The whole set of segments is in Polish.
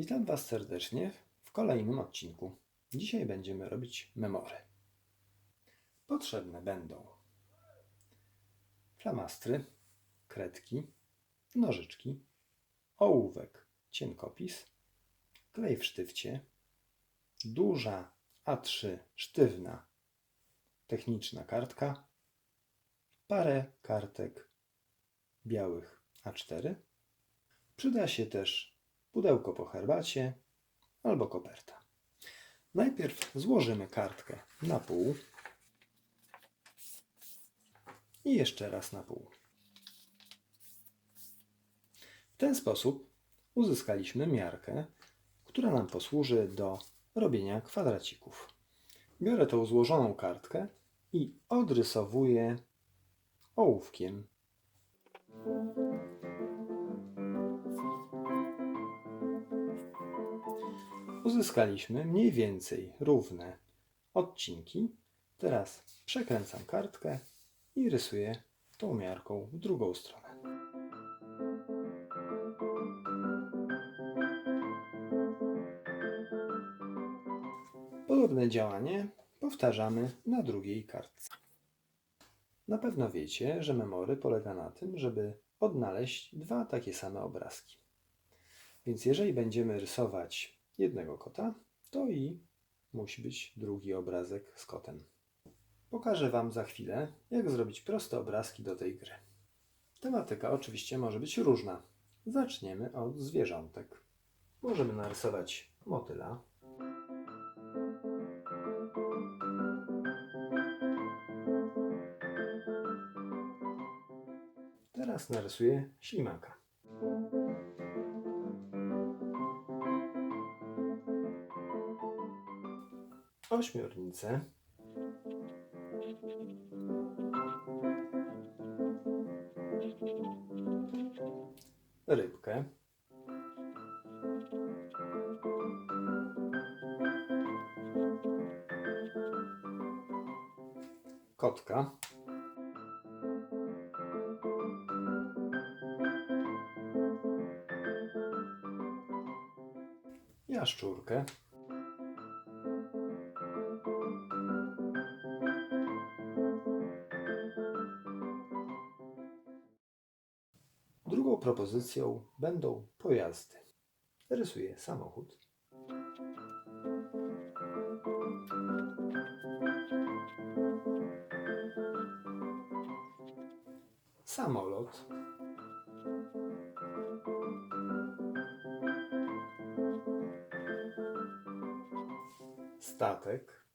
Witam Was serdecznie w kolejnym odcinku. Dzisiaj będziemy robić memory. Potrzebne będą flamastry, kredki, nożyczki, ołówek, cienkopis, klej w sztywcie, duża A3 sztywna techniczna kartka, parę kartek białych A4. Przyda się też pudełko po herbacie albo koperta. Najpierw złożymy kartkę na pół i jeszcze raz na pół. W ten sposób uzyskaliśmy miarkę, która nam posłuży do robienia kwadracików. Biorę tą złożoną kartkę i odrysowuję ołówkiem uzyskaliśmy mniej więcej równe odcinki. Teraz przekręcam kartkę i rysuję tą miarką w drugą stronę. Podobne działanie powtarzamy na drugiej kartce. Na pewno wiecie, że memory polega na tym, żeby odnaleźć dwa takie same obrazki. Więc jeżeli będziemy rysować jednego kota, to i musi być drugi obrazek z kotem. Pokażę Wam za chwilę, jak zrobić proste obrazki do tej gry. Tematyka oczywiście może być różna. Zaczniemy od zwierzątek. Możemy narysować motyla. Teraz narysuję ślimaka. Ośmiornicę. Rybkę. Kotka. Jaszczurkę. Drugą propozycją będą pojazdy. Rysuję samochód. Samolot. Statek.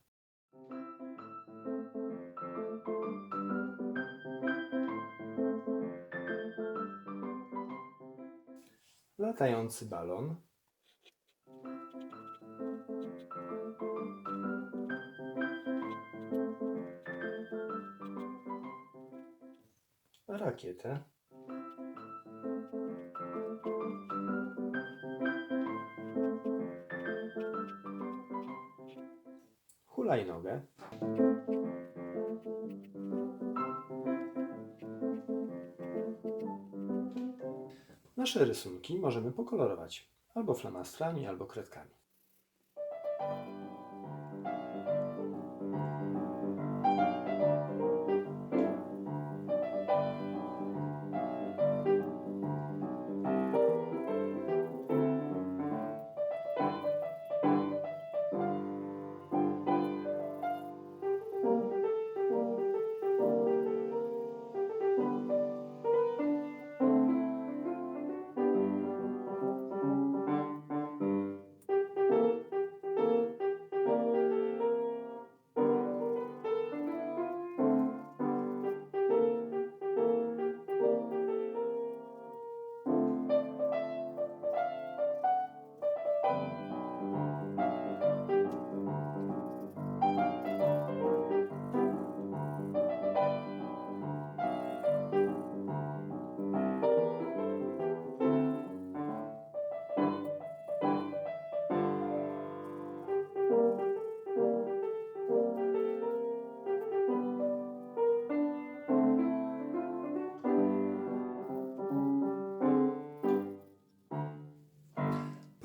Latający balon. Rakietę. Hulajnogę. Nasze rysunki możemy pokolorować albo flamastrami, albo kredkami.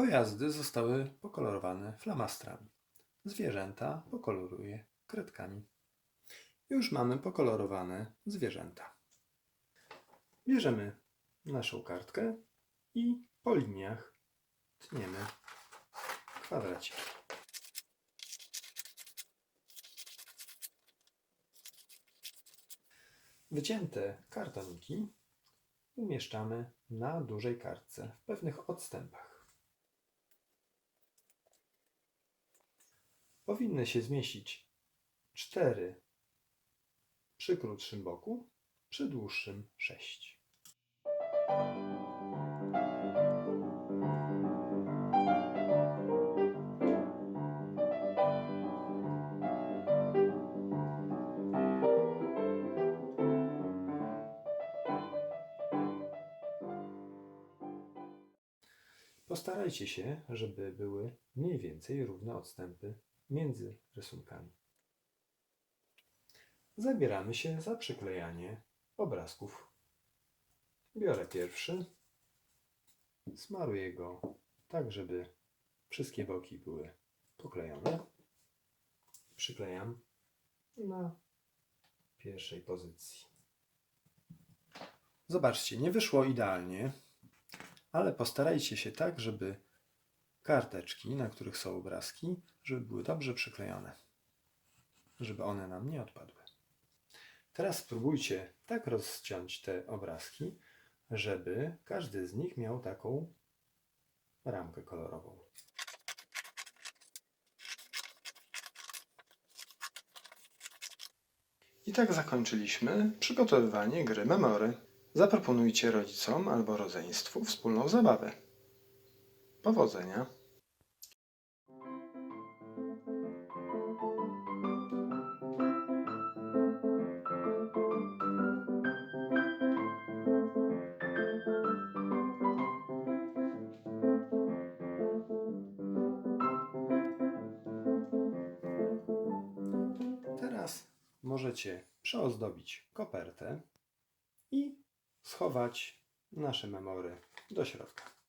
Pojazdy zostały pokolorowane flamastrami. Zwierzęta pokoloruję kredkami. Już mamy pokolorowane zwierzęta. Bierzemy naszą kartkę i po liniach tniemy kwadraciki. Wycięte kartoniki umieszczamy na dużej kartce w pewnych odstępach. Powinny się zmieścić cztery przy krótszym boku, przy dłuższym sześć. Postarajcie się, żeby były mniej więcej równe odstępy między rysunkami. Zabieramy się za przyklejanie obrazków. Biorę pierwszy, smaruję go tak, żeby wszystkie boki były poklejone. Przyklejam na pierwszej pozycji. Zobaczcie, nie wyszło idealnie, ale postarajcie się tak, żeby karteczki, na których są obrazki, żeby były dobrze przyklejone, żeby one nam nie odpadły. Teraz spróbujcie tak rozciąć te obrazki, żeby każdy z nich miał taką ramkę kolorową. I tak zakończyliśmy przygotowywanie gry Memory. Zaproponujcie rodzicom albo rodzeństwu wspólną zabawę. Powodzenia! Teraz możecie przeozdobić kopertę i schować nasze memory do środka.